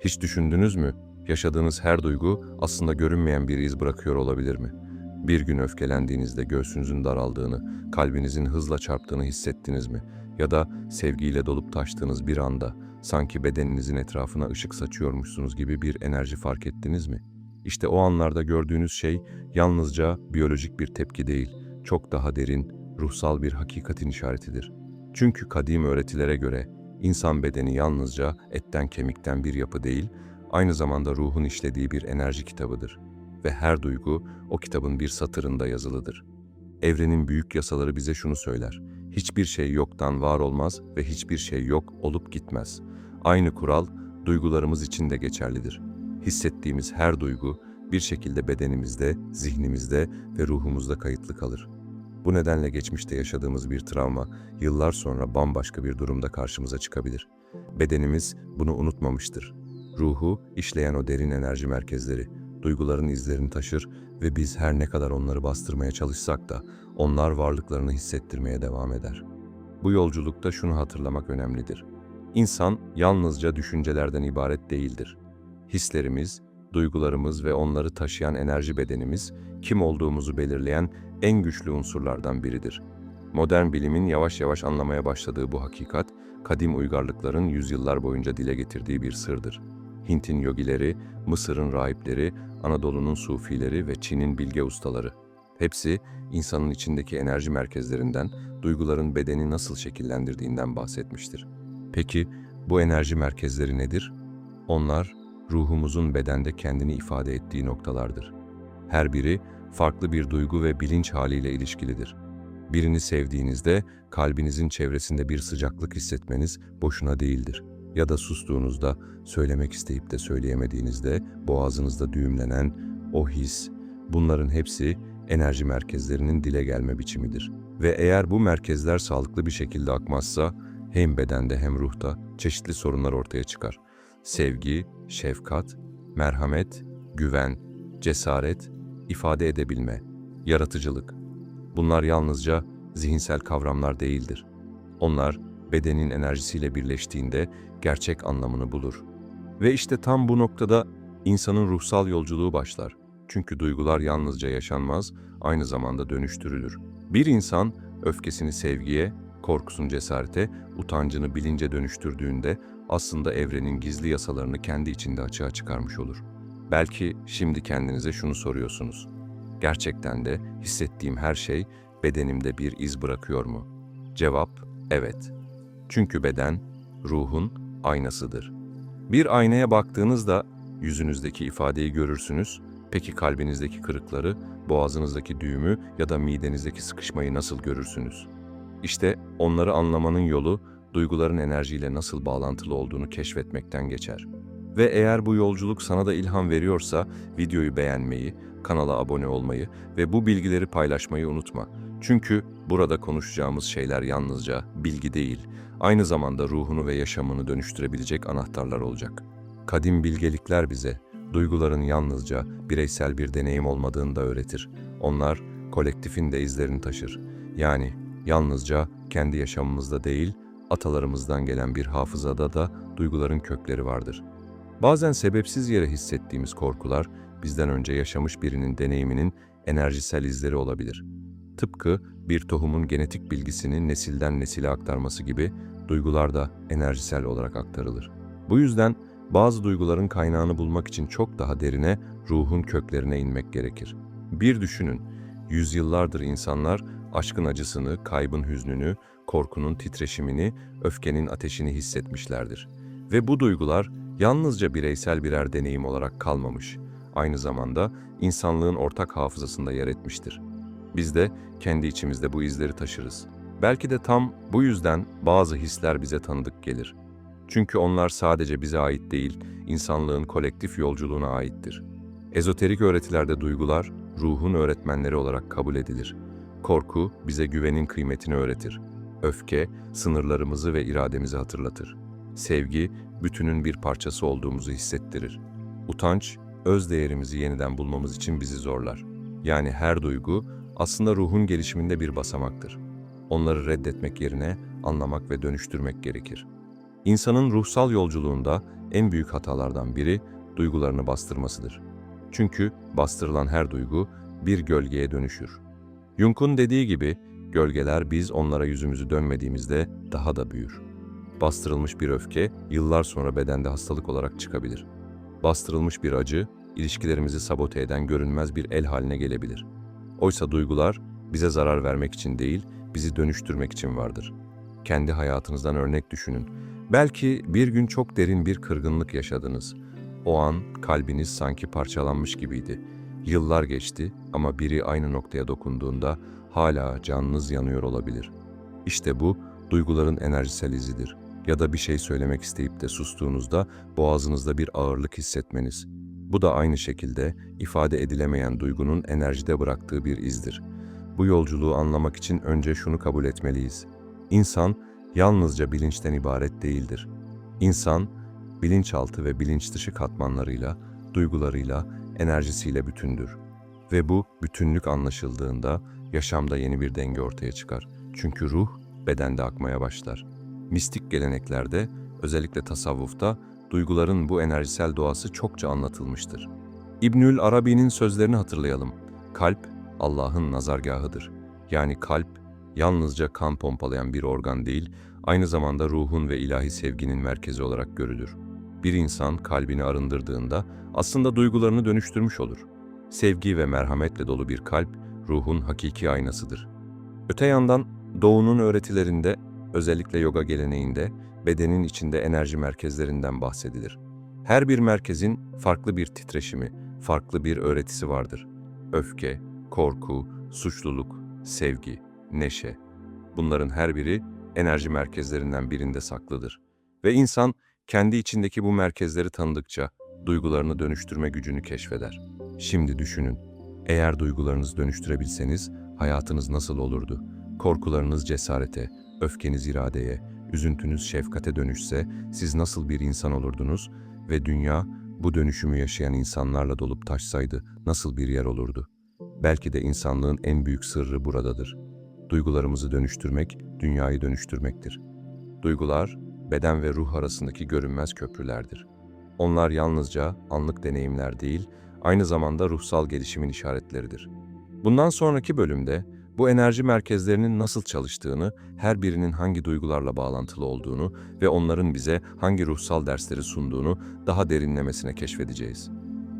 Hiç düşündünüz mü? Yaşadığınız her duygu aslında görünmeyen bir iz bırakıyor olabilir mi? Bir gün öfkelendiğinizde göğsünüzün daraldığını, kalbinizin hızla çarptığını hissettiniz mi? Ya da sevgiyle dolup taştığınız bir anda sanki bedeninizin etrafına ışık saçıyormuşsunuz gibi bir enerji fark ettiniz mi? İşte o anlarda gördüğünüz şey yalnızca biyolojik bir tepki değil, çok daha derin, ruhsal bir hakikatin işaretidir. Çünkü kadim öğretilere göre insan bedeni yalnızca etten kemikten bir yapı değil, aynı zamanda ruhun işlediği bir enerji kitabıdır. Ve her duygu o kitabın bir satırında yazılıdır. Evrenin büyük yasaları bize şunu söyler. Hiçbir şey yoktan var olmaz ve hiçbir şey yok olup gitmez. Aynı kural duygularımız için de geçerlidir. Hissettiğimiz her duygu bir şekilde bedenimizde, zihnimizde ve ruhumuzda kayıtlı kalır. Bu nedenle geçmişte yaşadığımız bir travma yıllar sonra bambaşka bir durumda karşımıza çıkabilir. Bedenimiz bunu unutmamıştır. Ruhu işleyen o derin enerji merkezleri, duyguların izlerini taşır ve biz her ne kadar onları bastırmaya çalışsak da onlar varlıklarını hissettirmeye devam eder. Bu yolculukta şunu hatırlamak önemlidir. İnsan yalnızca düşüncelerden ibaret değildir. Hislerimiz, duygularımız ve onları taşıyan enerji bedenimiz, kim olduğumuzu belirleyen en güçlü unsurlardan biridir. Modern bilimin yavaş yavaş anlamaya başladığı bu hakikat, kadim uygarlıkların yüzyıllar boyunca dile getirdiği bir sırdır. Hint'in yogileri, Mısır'ın rahipleri, Anadolu'nun sufileri ve Çin'in bilge ustaları. Hepsi insanın içindeki enerji merkezlerinden, duyguların bedeni nasıl şekillendirdiğinden bahsetmiştir. Peki bu enerji merkezleri nedir? Onlar ruhumuzun bedende kendini ifade ettiği noktalardır. Her biri farklı bir duygu ve bilinç haliyle ilişkilidir. Birini sevdiğinizde kalbinizin çevresinde bir sıcaklık hissetmeniz boşuna değildir. Ya da sustuğunuzda, söylemek isteyip de söyleyemediğinizde boğazınızda düğümlenen o his, bunların hepsi enerji merkezlerinin dile gelme biçimidir. Ve eğer bu merkezler sağlıklı bir şekilde akmazsa hem bedende hem ruhta çeşitli sorunlar ortaya çıkar. Sevgi, şefkat, merhamet, güven, cesaret, ifade edebilme, yaratıcılık. Bunlar yalnızca zihinsel kavramlar değildir. Onlar bedenin enerjisiyle birleştiğinde gerçek anlamını bulur. Ve işte tam bu noktada insanın ruhsal yolculuğu başlar. Çünkü duygular yalnızca yaşanmaz, aynı zamanda dönüştürülür. Bir insan öfkesini sevgiye, korkusunu cesarete, utancını bilince dönüştürdüğünde aslında evrenin gizli yasalarını kendi içinde açığa çıkarmış olur. Belki şimdi kendinize şunu soruyorsunuz. Gerçekten de hissettiğim her şey bedenimde bir iz bırakıyor mu? Cevap evet. Çünkü beden ruhun aynasıdır. Bir aynaya baktığınızda yüzünüzdeki ifadeyi görürsünüz. Peki kalbinizdeki kırıkları, boğazınızdaki düğümü ya da midenizdeki sıkışmayı nasıl görürsünüz? İşte onları anlamanın yolu duyguların enerjiyle nasıl bağlantılı olduğunu keşfetmekten geçer. Ve eğer bu yolculuk sana da ilham veriyorsa videoyu beğenmeyi, kanala abone olmayı ve bu bilgileri paylaşmayı unutma. Çünkü burada konuşacağımız şeyler yalnızca bilgi değil, aynı zamanda ruhunu ve yaşamını dönüştürebilecek anahtarlar olacak. Kadim bilgelikler bize duyguların yalnızca bireysel bir deneyim olmadığını da öğretir. Onlar kolektifin de izlerini taşır. Yani yalnızca kendi yaşamımızda değil, atalarımızdan gelen bir hafızada da duyguların kökleri vardır. Bazen sebepsiz yere hissettiğimiz korkular bizden önce yaşamış birinin deneyiminin enerjisel izleri olabilir. Tıpkı bir tohumun genetik bilgisini nesilden nesile aktarması gibi duygular da enerjisel olarak aktarılır. Bu yüzden bazı duyguların kaynağını bulmak için çok daha derine, ruhun köklerine inmek gerekir. Bir düşünün, yüzyıllardır insanlar aşkın acısını, kaybın hüznünü, korkunun titreşimini, öfkenin ateşini hissetmişlerdir. Ve bu duygular yalnızca bireysel birer deneyim olarak kalmamış, aynı zamanda insanlığın ortak hafızasında yer etmiştir. Biz de kendi içimizde bu izleri taşırız. Belki de tam bu yüzden bazı hisler bize tanıdık gelir. Çünkü onlar sadece bize ait değil, insanlığın kolektif yolculuğuna aittir. Ezoterik öğretilerde duygular, ruhun öğretmenleri olarak kabul edilir. Korku bize güvenin kıymetini öğretir. Öfke, sınırlarımızı ve irademizi hatırlatır. Sevgi, bütünün bir parçası olduğumuzu hissettirir. Utanç, öz değerimizi yeniden bulmamız için bizi zorlar. Yani her duygu aslında ruhun gelişiminde bir basamaktır. Onları reddetmek yerine anlamak ve dönüştürmek gerekir. İnsanın ruhsal yolculuğunda en büyük hatalardan biri duygularını bastırmasıdır. Çünkü bastırılan her duygu bir gölgeye dönüşür. Jung'un dediği gibi gölgeler biz onlara yüzümüzü dönmediğimizde daha da büyür. Bastırılmış bir öfke yıllar sonra bedende hastalık olarak çıkabilir. Bastırılmış bir acı ilişkilerimizi sabote eden görünmez bir el haline gelebilir. Oysa duygular bize zarar vermek için değil, bizi dönüştürmek için vardır. Kendi hayatınızdan örnek düşünün. Belki bir gün çok derin bir kırgınlık yaşadınız. O an kalbiniz sanki parçalanmış gibiydi. Yıllar geçti ama biri aynı noktaya dokunduğunda hala canınız yanıyor olabilir. İşte bu duyguların enerjisel izidir. Ya da bir şey söylemek isteyip de sustuğunuzda boğazınızda bir ağırlık hissetmeniz. Bu da aynı şekilde ifade edilemeyen duygunun enerjide bıraktığı bir izdir. Bu yolculuğu anlamak için önce şunu kabul etmeliyiz. İnsan yalnızca bilinçten ibaret değildir. İnsan bilinçaltı ve bilinç dışı katmanlarıyla, duygularıyla, enerjisiyle bütündür. Ve bu bütünlük anlaşıldığında yaşamda yeni bir denge ortaya çıkar. Çünkü ruh bedende akmaya başlar. Mistik geleneklerde, özellikle tasavvufta duyguların bu enerjisel doğası çokça anlatılmıştır. İbnül Arabi'nin sözlerini hatırlayalım. Kalp Allah'ın nazargahıdır. Yani kalp yalnızca kan pompalayan bir organ değil, aynı zamanda ruhun ve ilahi sevginin merkezi olarak görülür. Bir insan kalbini arındırdığında aslında duygularını dönüştürmüş olur. Sevgi ve merhametle dolu bir kalp ruhun hakiki aynasıdır. Öte yandan doğunun öğretilerinde, özellikle yoga geleneğinde bedenin içinde enerji merkezlerinden bahsedilir. Her bir merkezin farklı bir titreşimi, farklı bir öğretisi vardır. Öfke, korku, suçluluk, sevgi, neşe. Bunların her biri enerji merkezlerinden birinde saklıdır. Ve insan kendi içindeki bu merkezleri tanıdıkça duygularını dönüştürme gücünü keşfeder. Şimdi düşünün, eğer duygularınızı dönüştürebilseniz hayatınız nasıl olurdu? Korkularınız cesarete, öfkeniz iradeye, üzüntünüz şefkate dönüşse siz nasıl bir insan olurdunuz ve dünya bu dönüşümü yaşayan insanlarla dolup taşsaydı nasıl bir yer olurdu? Belki de insanlığın en büyük sırrı buradadır. Duygularımızı dönüştürmek, dünyayı dönüştürmektir. Duygular, beden ve ruh arasındaki görünmez köprülerdir. Onlar yalnızca anlık deneyimler değil, aynı zamanda ruhsal gelişimin işaretleridir. Bundan sonraki bölümde bu enerji merkezlerinin nasıl çalıştığını, her birinin hangi duygularla bağlantılı olduğunu ve onların bize hangi ruhsal dersleri sunduğunu daha derinlemesine keşfedeceğiz.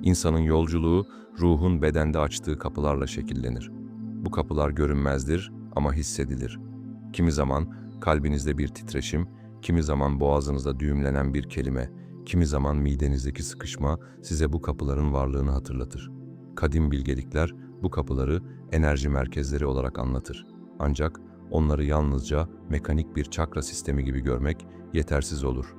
İnsanın yolculuğu ruhun bedende açtığı kapılarla şekillenir. Bu kapılar görünmezdir ama hissedilir. Kimi zaman kalbinizde bir titreşim, kimi zaman boğazınızda düğümlenen bir kelime, kimi zaman midenizdeki sıkışma size bu kapıların varlığını hatırlatır. Kadim bilgelikler bu kapıları enerji merkezleri olarak anlatır. Ancak onları yalnızca mekanik bir çakra sistemi gibi görmek yetersiz olur.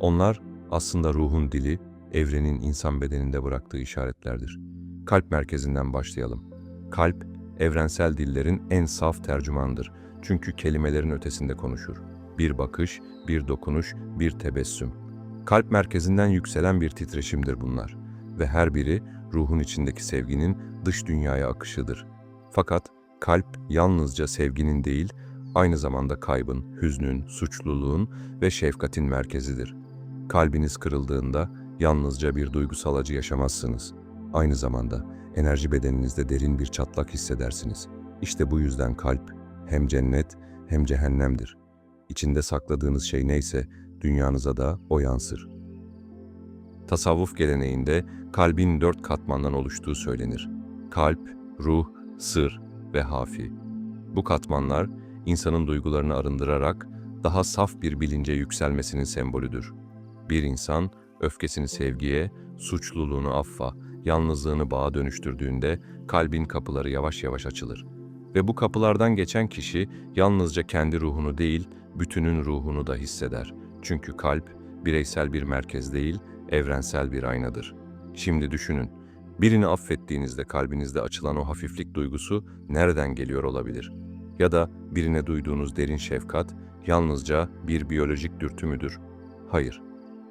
Onlar aslında ruhun dili, evrenin insan bedeninde bıraktığı işaretlerdir. Kalp merkezinden başlayalım. Kalp, evrensel dillerin en saf tercümandır. Çünkü kelimelerin ötesinde konuşur. Bir bakış, bir dokunuş, bir tebessüm. Kalp merkezinden yükselen bir titreşimdir bunlar. Ve her biri ruhun içindeki sevginin dış dünyaya akışıdır. Fakat kalp yalnızca sevginin değil, aynı zamanda kaybın, hüznün, suçluluğun ve şefkatin merkezidir. Kalbiniz kırıldığında yalnızca bir duygusal acı yaşamazsınız. Aynı zamanda enerji bedeninizde derin bir çatlak hissedersiniz. İşte bu yüzden kalp hem cennet hem cehennemdir. İçinde sakladığınız şey neyse dünyanıza da o yansır. Tasavvuf geleneğinde kalbin dört katmandan oluştuğu söylenir. Kalp, ruh, sır ve hafi. Bu katmanlar insanın duygularını arındırarak daha saf bir bilince yükselmesinin sembolüdür. Bir insan öfkesini sevgiye, suçluluğunu affa, yalnızlığını bağa dönüştürdüğünde kalbin kapıları yavaş yavaş açılır. Ve bu kapılardan geçen kişi yalnızca kendi ruhunu değil, bütünün ruhunu da hisseder. Çünkü kalp bireysel bir merkez değil, evrensel bir aynadır. Şimdi düşünün, birini affettiğinizde kalbinizde açılan o hafiflik duygusu nereden geliyor olabilir? Ya da birine duyduğunuz derin şefkat yalnızca bir biyolojik dürtü müdür? Hayır.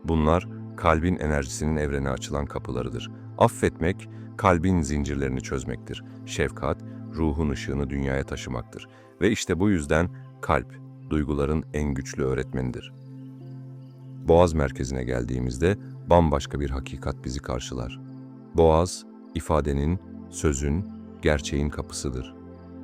Bunlar kalbin enerjisinin evrene açılan kapılarıdır. Affetmek, kalbin zincirlerini çözmektir. Şefkat, ruhun ışığını dünyaya taşımaktır. Ve işte bu yüzden kalp, duyguların en güçlü öğretmenidir. Boğaz merkezine geldiğimizde bambaşka bir hakikat bizi karşılar. Boğaz, ifadenin, sözün, gerçeğin kapısıdır.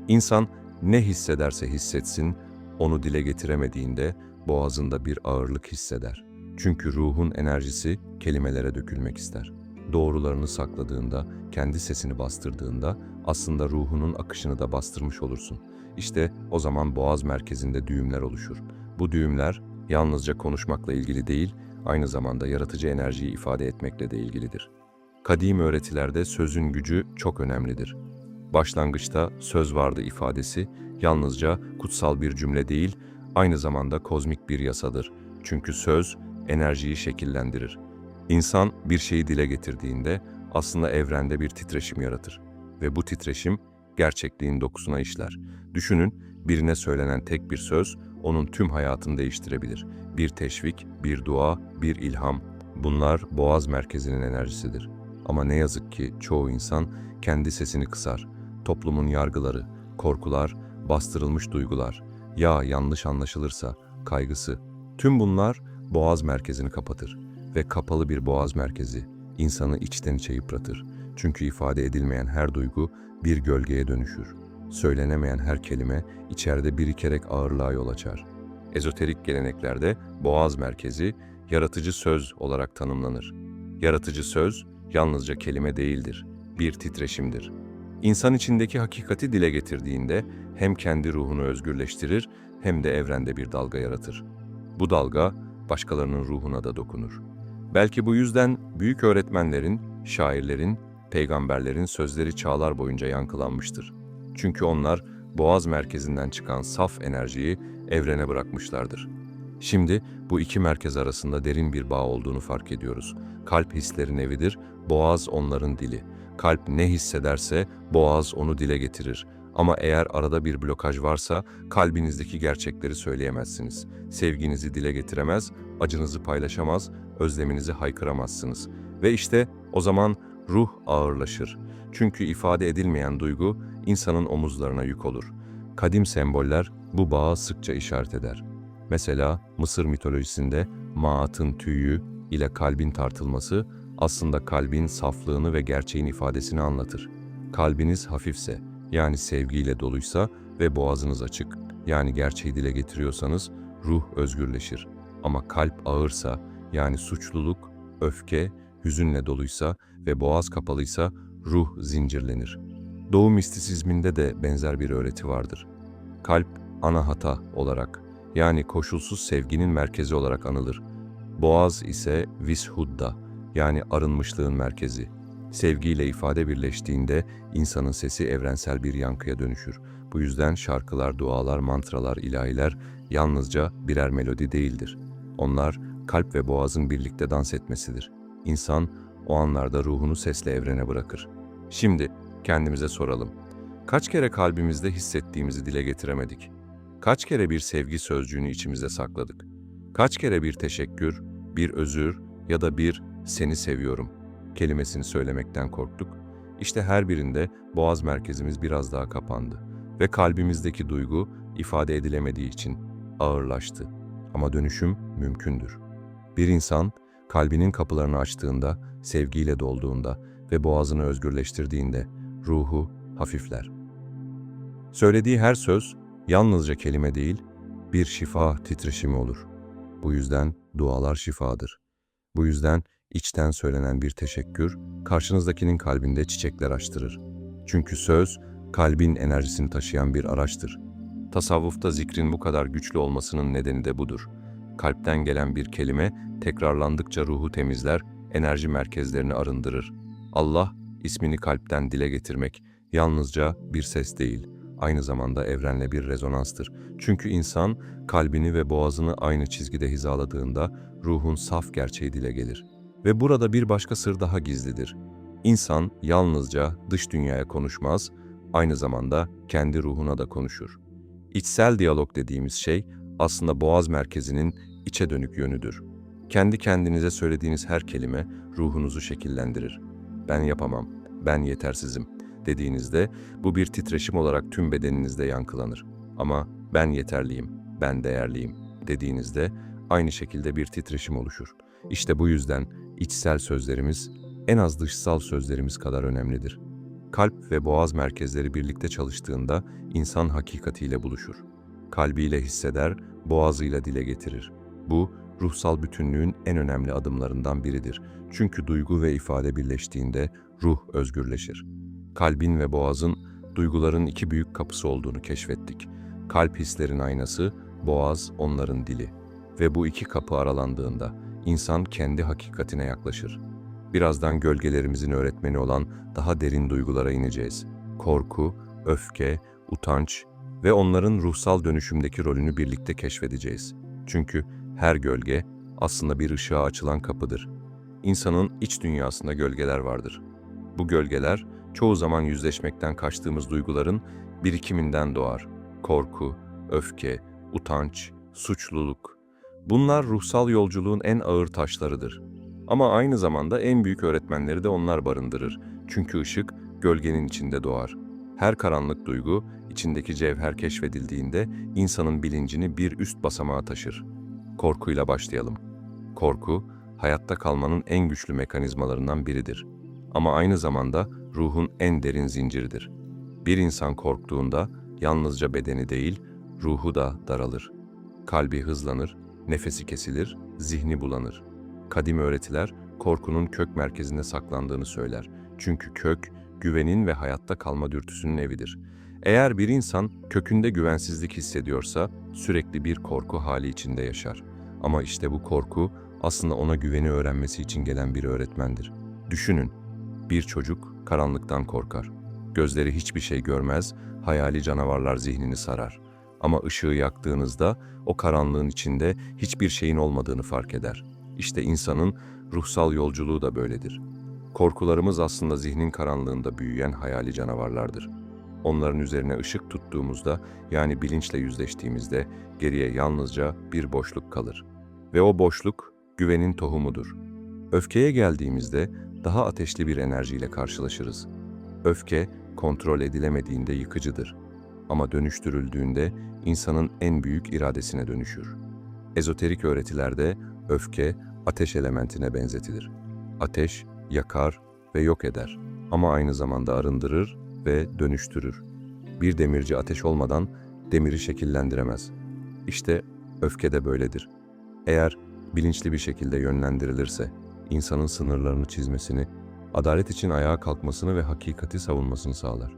İnsan ne hissederse hissetsin, onu dile getiremediğinde boğazında bir ağırlık hisseder. Çünkü ruhun enerjisi kelimelere dökülmek ister. Doğrularını sakladığında, kendi sesini bastırdığında aslında ruhunun akışını da bastırmış olursun. İşte o zaman boğaz merkezinde düğümler oluşur. Bu düğümler yalnızca konuşmakla ilgili değil, aynı zamanda yaratıcı enerjiyi ifade etmekle de ilgilidir. Kadim öğretilerde sözün gücü çok önemlidir. Başlangıçta söz vardı ifadesi yalnızca kutsal bir cümle değil, aynı zamanda kozmik bir yasadır. Çünkü söz enerjiyi şekillendirir. İnsan bir şeyi dile getirdiğinde aslında evrende bir titreşim yaratır ve bu titreşim gerçekliğin dokusuna işler. Düşünün, birine söylenen tek bir söz onun tüm hayatını değiştirebilir. Bir teşvik, bir dua, bir ilham. Bunlar boğaz merkezinin enerjisidir. Ama ne yazık ki çoğu insan kendi sesini kısar. Toplumun yargıları, korkular, bastırılmış duygular, ya yanlış anlaşılırsa, kaygısı. Tüm bunlar boğaz merkezini kapatır ve kapalı bir boğaz merkezi insanı içten içe yıpratır. Çünkü ifade edilmeyen her duygu bir gölgeye dönüşür. Söylenemeyen her kelime içeride birikerek ağırlığa yol açar. Ezoterik geleneklerde boğaz merkezi yaratıcı söz olarak tanımlanır. Yaratıcı söz yalnızca kelime değildir, bir titreşimdir. İnsan içindeki hakikati dile getirdiğinde hem kendi ruhunu özgürleştirir hem de evrende bir dalga yaratır. Bu dalga başkalarının ruhuna da dokunur. Belki bu yüzden büyük öğretmenlerin, şairlerin, peygamberlerin sözleri çağlar boyunca yankılanmıştır. Çünkü onlar boğaz merkezinden çıkan saf enerjiyi evrene bırakmışlardır. Şimdi bu iki merkez arasında derin bir bağ olduğunu fark ediyoruz. Kalp hislerin evidir, boğaz onların dili. Kalp ne hissederse boğaz onu dile getirir. Ama eğer arada bir blokaj varsa kalbinizdeki gerçekleri söyleyemezsiniz. Sevginizi dile getiremez, acınızı paylaşamaz, özleminizi haykıramazsınız. Ve işte o zaman ruh ağırlaşır. Çünkü ifade edilmeyen duygu insanın omuzlarına yük olur. Kadim semboller bu bağı sıkça işaret eder. Mesela Mısır mitolojisinde Maat'ın tüyü ile kalbin tartılması aslında kalbin saflığını ve gerçeğin ifadesini anlatır. Kalbiniz hafifse, yani sevgiyle doluysa ve boğazınız açık, yani gerçeği dile getiriyorsanız ruh özgürleşir. Ama kalp ağırsa, yani suçluluk, öfke, hüzünle doluysa ve boğaz kapalıysa ruh zincirlenir. Doğu mistisizminde de benzer bir öğreti vardır. Kalp anahata olarak yani koşulsuz sevginin merkezi olarak anılır. Boğaz ise vishudda yani arınmışlığın merkezi. Sevgiyle ifade birleştiğinde insanın sesi evrensel bir yankıya dönüşür. Bu yüzden şarkılar, dualar, mantralar, ilahiler yalnızca birer melodi değildir. Onlar kalp ve boğazın birlikte dans etmesidir. İnsan o anlarda ruhunu sesle evrene bırakır. Şimdi kendimize soralım. Kaç kere kalbimizde hissettiğimizi dile getiremedik? Kaç kere bir sevgi sözcüğünü içimizde sakladık? Kaç kere bir teşekkür, bir özür ya da bir seni seviyorum kelimesini söylemekten korktuk? İşte her birinde boğaz merkezimiz biraz daha kapandı ve kalbimizdeki duygu ifade edilemediği için ağırlaştı. Ama dönüşüm mümkündür. Bir insan kalbinin kapılarını açtığında, sevgiyle dolduğunda ve boğazını özgürleştirdiğinde ruhu hafifler. Söylediği her söz yalnızca kelime değil, bir şifa titreşimi olur. Bu yüzden dualar şifadır. Bu yüzden içten söylenen bir teşekkür karşınızdakinin kalbinde çiçekler açtırır. Çünkü söz kalbin enerjisini taşıyan bir araçtır. Tasavvufta zikrin bu kadar güçlü olmasının nedeni de budur. Kalpten gelen bir kelime tekrarlandıkça ruhu temizler, enerji merkezlerini arındırır. Allah ismini kalpten dile getirmek yalnızca bir ses değil, aynı zamanda evrenle bir rezonanstır. Çünkü insan kalbini ve boğazını aynı çizgide hizaladığında ruhun saf gerçeği dile gelir. Ve burada bir başka sır daha gizlidir. İnsan yalnızca dış dünyaya konuşmaz, aynı zamanda kendi ruhuna da konuşur. İçsel diyalog dediğimiz şey aslında boğaz merkezinin içe dönük yönüdür. Kendi kendinize söylediğiniz her kelime ruhunuzu şekillendirir. Ben yapamam, ben yetersizim dediğinizde bu bir titreşim olarak tüm bedeninizde yankılanır. Ama ben yeterliyim, ben değerliyim dediğinizde aynı şekilde bir titreşim oluşur. İşte bu yüzden içsel sözlerimiz en az dışsal sözlerimiz kadar önemlidir. Kalp ve boğaz merkezleri birlikte çalıştığında insan hakikatiyle buluşur. Kalbiyle hisseder, boğazıyla dile getirir. Bu, ruhsal bütünlüğün en önemli adımlarından biridir. Çünkü duygu ve ifade birleştiğinde ruh özgürleşir. Kalbin ve boğazın duyguların iki büyük kapısı olduğunu keşfettik. Kalp hislerin aynası, boğaz onların dili. Ve bu iki kapı aralandığında insan kendi hakikatine yaklaşır. Birazdan gölgelerimizin öğretmeni olan daha derin duygulara ineceğiz. Korku, öfke, utanç ve onların ruhsal dönüşümdeki rolünü birlikte keşfedeceğiz. Çünkü her gölge aslında bir ışığa açılan kapıdır. İnsanın iç dünyasında gölgeler vardır. Bu gölgeler çoğu zaman yüzleşmekten kaçtığımız duyguların birikiminden doğar. Korku, öfke, utanç, suçluluk. Bunlar ruhsal yolculuğun en ağır taşlarıdır. Ama aynı zamanda en büyük öğretmenleri de onlar barındırır. Çünkü ışık gölgenin içinde doğar. Her karanlık duygu içindeki cevher keşfedildiğinde insanın bilincini bir üst basamağa taşır. Korkuyla başlayalım. Korku, hayatta kalmanın en güçlü mekanizmalarından biridir. Ama aynı zamanda ruhun en derin zinciridir. Bir insan korktuğunda yalnızca bedeni değil, ruhu da daralır. Kalbi hızlanır, nefesi kesilir, zihni bulanır. Kadim öğretiler korkunun kök merkezinde saklandığını söyler. Çünkü kök, güvenin ve hayatta kalma dürtüsünün evidir. Eğer bir insan kökünde güvensizlik hissediyorsa sürekli bir korku hali içinde yaşar. Ama işte bu korku aslında ona güveni öğrenmesi için gelen bir öğretmendir. Düşünün, bir çocuk karanlıktan korkar. Gözleri hiçbir şey görmez, hayali canavarlar zihnini sarar. Ama ışığı yaktığınızda o karanlığın içinde hiçbir şeyin olmadığını fark eder. İşte insanın ruhsal yolculuğu da böyledir. Korkularımız aslında zihnin karanlığında büyüyen hayali canavarlardır. Onların üzerine ışık tuttuğumuzda, yani bilinçle yüzleştiğimizde geriye yalnızca bir boşluk kalır. Ve o boşluk güvenin tohumudur. Öfkeye geldiğimizde daha ateşli bir enerjiyle karşılaşırız. Öfke kontrol edilemediğinde yıkıcıdır. Ama dönüştürüldüğünde insanın en büyük iradesine dönüşür. Ezoterik öğretilerde öfke ateş elementine benzetilir. Ateş yakar ve yok eder ama aynı zamanda arındırır ve dönüştürür. Bir demirci ateş olmadan demiri şekillendiremez. İşte öfke de böyledir. Eğer bilinçli bir şekilde yönlendirilirse, insanın sınırlarını çizmesini, adalet için ayağa kalkmasını ve hakikati savunmasını sağlar.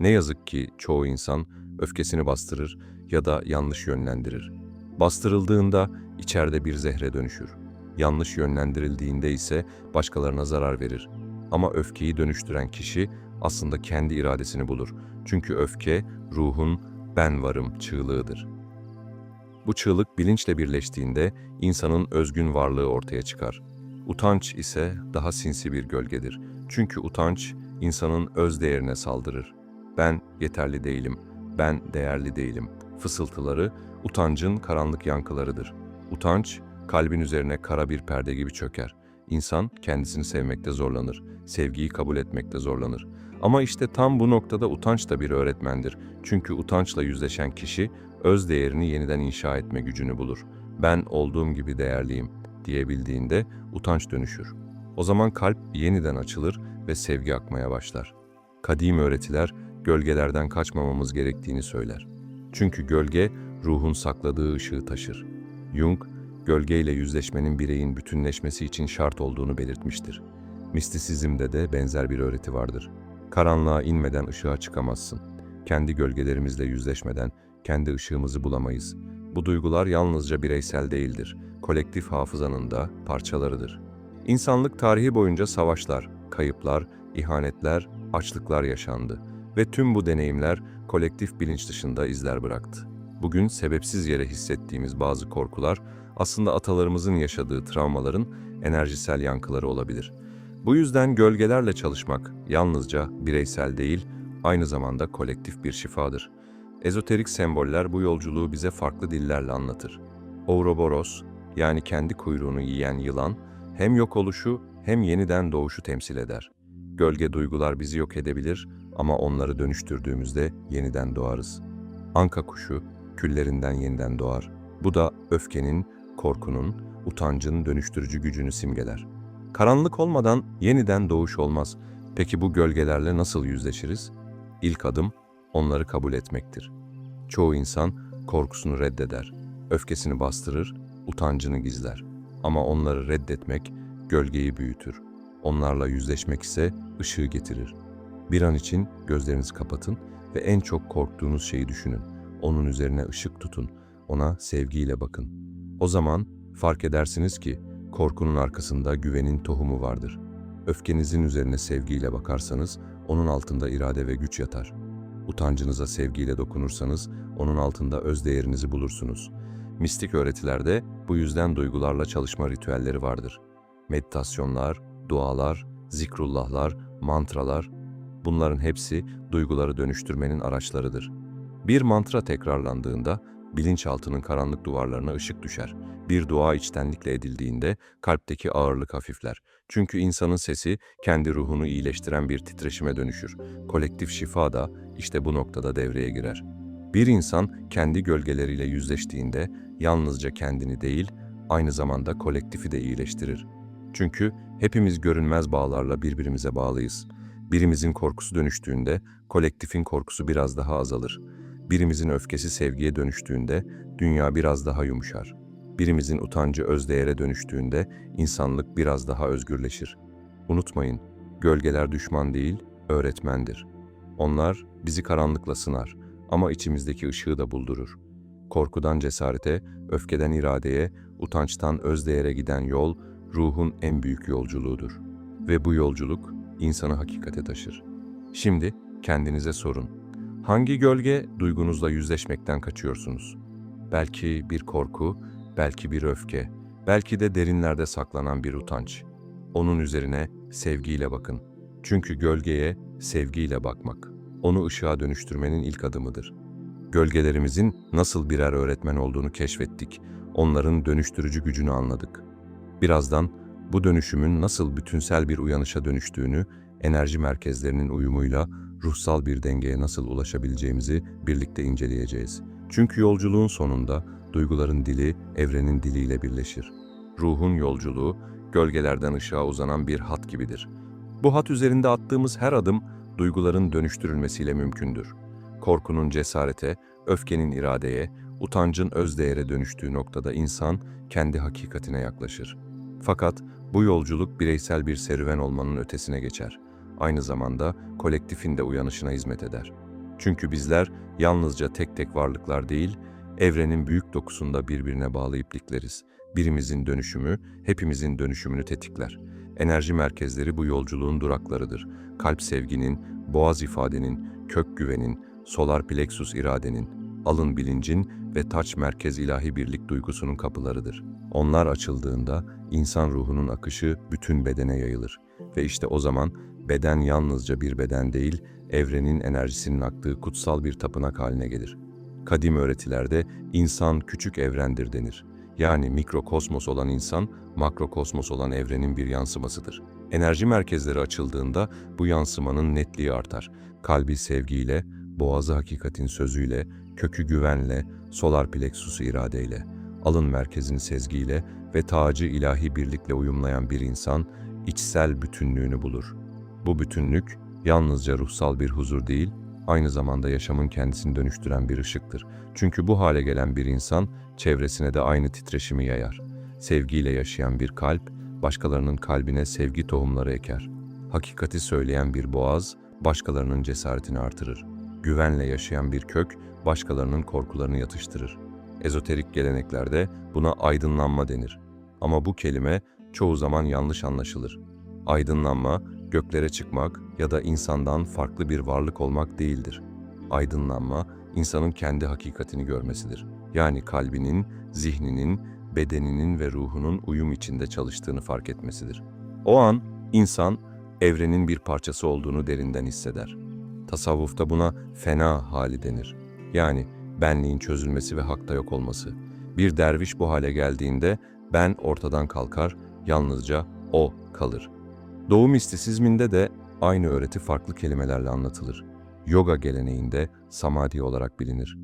Ne yazık ki çoğu insan öfkesini bastırır ya da yanlış yönlendirir. Bastırıldığında içeride bir zehre dönüşür. Yanlış yönlendirildiğinde ise başkalarına zarar verir. Ama öfkeyi dönüştüren kişi aslında kendi iradesini bulur. Çünkü öfke ruhun ben varım çığlığıdır. Bu çığlık bilinçle birleştiğinde insanın özgün varlığı ortaya çıkar. Utanç ise daha sinsi bir gölgedir. Çünkü utanç insanın öz değerine saldırır. Ben yeterli değilim, ben değerli değilim. Fısıltıları utancın karanlık yankılarıdır. Utanç kalbin üzerine kara bir perde gibi çöker. İnsan kendisini sevmekte zorlanır, sevgiyi kabul etmekte zorlanır. Ama işte tam bu noktada utanç da bir öğretmendir. Çünkü utançla yüzleşen kişi öz değerini yeniden inşa etme gücünü bulur. Ben olduğum gibi değerliyim diyebildiğinde utanç dönüşür. O zaman kalp yeniden açılır ve sevgi akmaya başlar. Kadim öğretiler gölgelerden kaçmamamız gerektiğini söyler. Çünkü gölge ruhun sakladığı ışığı taşır. Jung, gölgeyle yüzleşmenin bireyin bütünleşmesi için şart olduğunu belirtmiştir. Mistisizmde de benzer bir öğreti vardır. Karanlığa inmeden ışığa çıkamazsın. Kendi gölgelerimizle yüzleşmeden kendi ışığımızı bulamayız. Bu duygular yalnızca bireysel değildir. Kolektif hafızanın da parçalarıdır. İnsanlık tarihi boyunca savaşlar, kayıplar, ihanetler, açlıklar yaşandı ve tüm bu deneyimler kolektif bilinç dışında izler bıraktı. Bugün sebepsiz yere hissettiğimiz bazı korkular aslında atalarımızın yaşadığı travmaların enerjisel yankıları olabilir. Bu yüzden gölgelerle çalışmak yalnızca bireysel değil, aynı zamanda kolektif bir şifadır. Ezoterik semboller bu yolculuğu bize farklı dillerle anlatır. Ouroboros, yani kendi kuyruğunu yiyen yılan, hem yok oluşu hem yeniden doğuşu temsil eder. Gölge duygular bizi yok edebilir ama onları dönüştürdüğümüzde yeniden doğarız. Anka kuşu küllerinden yeniden doğar. Bu da öfkenin, korkunun, utancın dönüştürücü gücünü simgeler. Karanlık olmadan yeniden doğuş olmaz. Peki bu gölgelerle nasıl yüzleşiriz? İlk adım onları kabul etmektir. Çoğu insan korkusunu reddeder, öfkesini bastırır, utancını gizler. Ama onları reddetmek gölgeyi büyütür. Onlarla yüzleşmek ise ışığı getirir. Bir an için gözlerinizi kapatın ve en çok korktuğunuz şeyi düşünün. Onun üzerine ışık tutun, ona sevgiyle bakın. O zaman fark edersiniz ki korkunun arkasında güvenin tohumu vardır. Öfkenizin üzerine sevgiyle bakarsanız onun altında irade ve güç yatar. Utancınıza sevgiyle dokunursanız onun altında öz değerinizi bulursunuz. Mistik öğretilerde bu yüzden duygularla çalışma ritüelleri vardır. Meditasyonlar, dualar, zikrullahlar, mantralar, bunların hepsi duyguları dönüştürmenin araçlarıdır. Bir mantra tekrarlandığında bilinçaltının karanlık duvarlarına ışık düşer. Bir dua içtenlikle edildiğinde kalpteki ağırlık hafifler. Çünkü insanın sesi kendi ruhunu iyileştiren bir titreşime dönüşür. Kolektif şifa da işte bu noktada devreye girer. Bir insan kendi gölgeleriyle yüzleştiğinde yalnızca kendini değil, aynı zamanda kolektifi de iyileştirir. Çünkü hepimiz görünmez bağlarla birbirimize bağlıyız. Birimizin korkusu dönüştüğünde kolektifin korkusu biraz daha azalır. Birimizin öfkesi sevgiye dönüştüğünde dünya biraz daha yumuşar. Birimizin utancı özdeğere dönüştüğünde insanlık biraz daha özgürleşir. Unutmayın, gölgeler düşman değil, öğretmendir. Onlar bizi karanlıkla sınar ama içimizdeki ışığı da buldurur. Korkudan cesarete, öfkeden iradeye, utançtan özdeğere giden yol, ruhun en büyük yolculuğudur. Ve bu yolculuk insanı hakikate taşır. Şimdi kendinize sorun. Hangi gölge duygunuzla yüzleşmekten kaçıyorsunuz? Belki bir korku, belki bir öfke, belki de derinlerde saklanan bir utanç. Onun üzerine sevgiyle bakın. Çünkü gölgeye sevgiyle bakmak, onu ışığa dönüştürmenin ilk adımıdır. Gölgelerimizin nasıl birer öğretmen olduğunu keşfettik, onların dönüştürücü gücünü anladık. Birazdan bu dönüşümün nasıl bütünsel bir uyanışa dönüştüğünü, enerji merkezlerinin uyumuyla ruhsal bir dengeye nasıl ulaşabileceğimizi birlikte inceleyeceğiz. Çünkü yolculuğun sonunda duyguların dili evrenin diliyle birleşir. Ruhun yolculuğu gölgelerden ışığa uzanan bir hat gibidir. Bu hat üzerinde attığımız her adım duyguların dönüştürülmesiyle mümkündür. Korkunun cesarete, öfkenin iradeye, utancın özdeğere dönüştüğü noktada insan kendi hakikatine yaklaşır. Fakat bu yolculuk bireysel bir serüven olmanın ötesine geçer. Aynı zamanda kolektifin de uyanışına hizmet eder. Çünkü bizler yalnızca tek tek varlıklar değil, evrenin büyük dokusunda birbirine bağlı iplikleriz. Birimizin dönüşümü, hepimizin dönüşümünü tetikler. Enerji merkezleri bu yolculuğun duraklarıdır. Kalp sevginin, boğaz ifadenin, kök güvenin, solar plexus iradenin, alın bilincin ve taç merkez ilahi birlik duygusunun kapılarıdır. Onlar açıldığında insan ruhunun akışı bütün bedene yayılır. Ve işte o zaman beden yalnızca bir beden değil, evrenin enerjisinin aktığı kutsal bir tapınak haline gelir. Kadim öğretilerde insan küçük evrendir denir. Yani mikrokosmos olan insan, makrokosmos olan evrenin bir yansımasıdır. Enerji merkezleri açıldığında bu yansımanın netliği artar. Kalbi sevgiyle, boğazı hakikatin sözüyle, kökü güvenle, solar plexusu iradeyle, alın merkezini sezgiyle ve tacı ilahi birlikle uyumlayan bir insan içsel bütünlüğünü bulur. Bu bütünlük yalnızca ruhsal bir huzur değil, aynı zamanda yaşamın kendisini dönüştüren bir ışıktır. Çünkü bu hale gelen bir insan çevresine de aynı titreşimi yayar. Sevgiyle yaşayan bir kalp, başkalarının kalbine sevgi tohumları eker. Hakikati söyleyen bir boğaz, başkalarının cesaretini artırır. Güvenle yaşayan bir kök, başkalarının korkularını yatıştırır. Ezoterik geleneklerde buna aydınlanma denir. Ama bu kelime çoğu zaman yanlış anlaşılır. Aydınlanma, göklere çıkmak ya da insandan farklı bir varlık olmak değildir. Aydınlanma, insanın kendi hakikatini görmesidir. Yani kalbinin, zihninin, bedeninin ve ruhunun uyum içinde çalıştığını fark etmesidir. O an insan evrenin bir parçası olduğunu derinden hisseder. Tasavvufta buna fena hali denir. Yani benliğin çözülmesi ve hakta yok olması. Bir derviş bu hale geldiğinde ben ortadan kalkar, yalnızca o kalır. Doğu mistisizminde de aynı öğreti farklı kelimelerle anlatılır. Yoga geleneğinde samadhi olarak bilinir.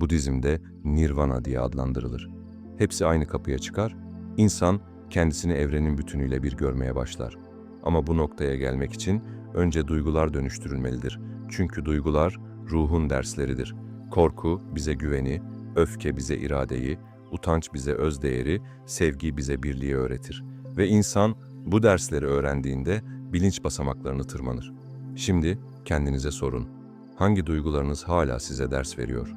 Budizm'de nirvana diye adlandırılır. hepsi aynı kapıya çıkar. İnsan kendisini evrenin bütünüyle bir görmeye başlar. Ama bu noktaya gelmek için önce duygular dönüştürülmelidir. Çünkü duygular ruhun dersleridir. Korku bize güveni, öfke bize iradeyi, utanç bize özdeğeri, sevgi bize birliği öğretir. Ve insan bu dersleri öğrendiğinde bilinç basamaklarını tırmanır. Şimdi kendinize sorun. Hangi duygularınız hala size ders veriyor?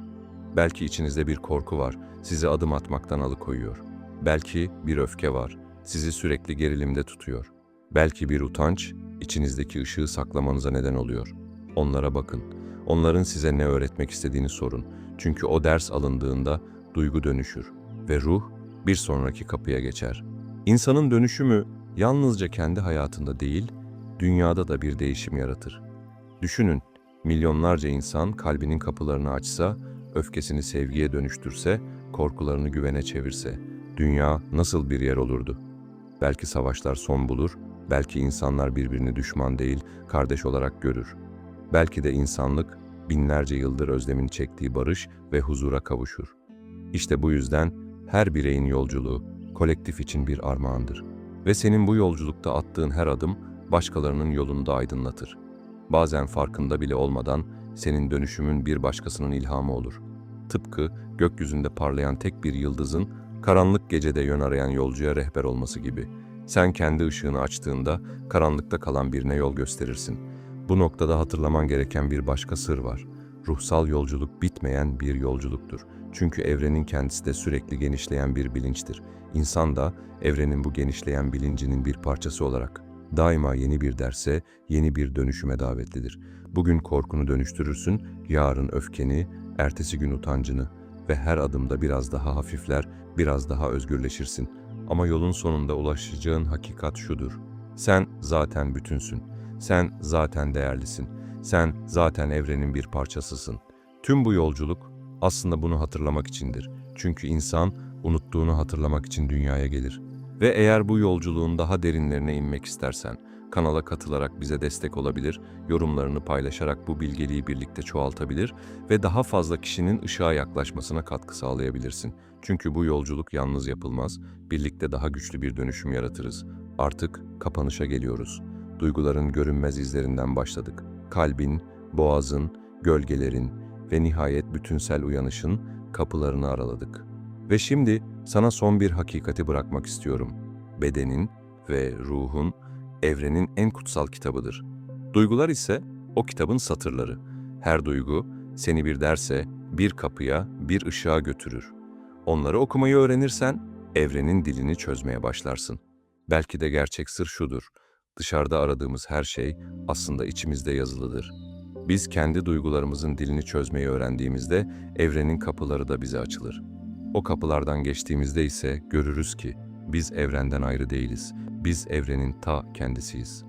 Belki içinizde bir korku var, sizi adım atmaktan alıkoyuyor. Belki bir öfke var, sizi sürekli gerilimde tutuyor. Belki bir utanç, içinizdeki ışığı saklamanıza neden oluyor. Onlara bakın. Onların size ne öğretmek istediğini sorun. Çünkü o ders alındığında duygu dönüşür ve ruh bir sonraki kapıya geçer. İnsanın dönüşümü yalnızca kendi hayatında değil, dünyada da bir değişim yaratır. Düşünün, milyonlarca insan kalbinin kapılarını açsa, öfkesini sevgiye dönüştürse, korkularını güvene çevirse, dünya nasıl bir yer olurdu? Belki savaşlar son bulur, belki insanlar birbirini düşman değil, kardeş olarak görür. Belki de insanlık binlerce yıldır özlemin çektiği barış ve huzura kavuşur. İşte bu yüzden her bireyin yolculuğu kolektif için bir armağandır. Ve senin bu yolculukta attığın her adım başkalarının yolunu da aydınlatır. Bazen farkında bile olmadan senin dönüşümün bir başkasının ilhamı olur. Tıpkı gökyüzünde parlayan tek bir yıldızın karanlık gecede yön arayan yolcuya rehber olması gibi. Sen kendi ışığını açtığında karanlıkta kalan birine yol gösterirsin. Bu noktada hatırlaman gereken bir başka sır var. Ruhsal yolculuk bitmeyen bir yolculuktur. Çünkü evrenin kendisi de sürekli genişleyen bir bilinçtir. İnsan da evrenin bu genişleyen bilincinin bir parçası olarak daima yeni bir derse, yeni bir dönüşüme davetlidir. Bugün korkunu dönüştürürsün, yarın öfkeni, ertesi gün utancını ve her adımda biraz daha hafifler, biraz daha özgürleşirsin. Ama yolun sonunda ulaşacağın hakikat şudur. Sen zaten bütünsün. Sen zaten değerlisin. Sen zaten evrenin bir parçasısın. Tüm bu yolculuk aslında bunu hatırlamak içindir. Çünkü insan unuttuğunu hatırlamak için dünyaya gelir. Ve eğer bu yolculuğun daha derinlerine inmek istersen, kanala katılarak bize destek olabilir, yorumlarını paylaşarak bu bilgeliği birlikte çoğaltabilir ve daha fazla kişinin ışığa yaklaşmasına katkı sağlayabilirsin. Çünkü bu yolculuk yalnız yapılmaz, birlikte daha güçlü bir dönüşüm yaratırız. Artık kapanışa geliyoruz. Duyguların görünmez izlerinden başladık. Kalbin, boğazın, gölgelerin ve nihayet bütünsel uyanışın kapılarını araladık. Ve şimdi sana son bir hakikati bırakmak istiyorum. Bedenin ve ruhun evrenin en kutsal kitabıdır. Duygular ise o kitabın satırları. Her duygu seni bir derse, bir kapıya, bir ışığa götürür. Onları okumayı öğrenirsen evrenin dilini çözmeye başlarsın. Belki de gerçek sır şudur. Dışarıda aradığımız her şey aslında içimizde yazılıdır. Biz kendi duygularımızın dilini çözmeyi öğrendiğimizde evrenin kapıları da bize açılır. O kapılardan geçtiğimizde ise görürüz ki biz evrenden ayrı değiliz. Biz evrenin ta kendisiyiz.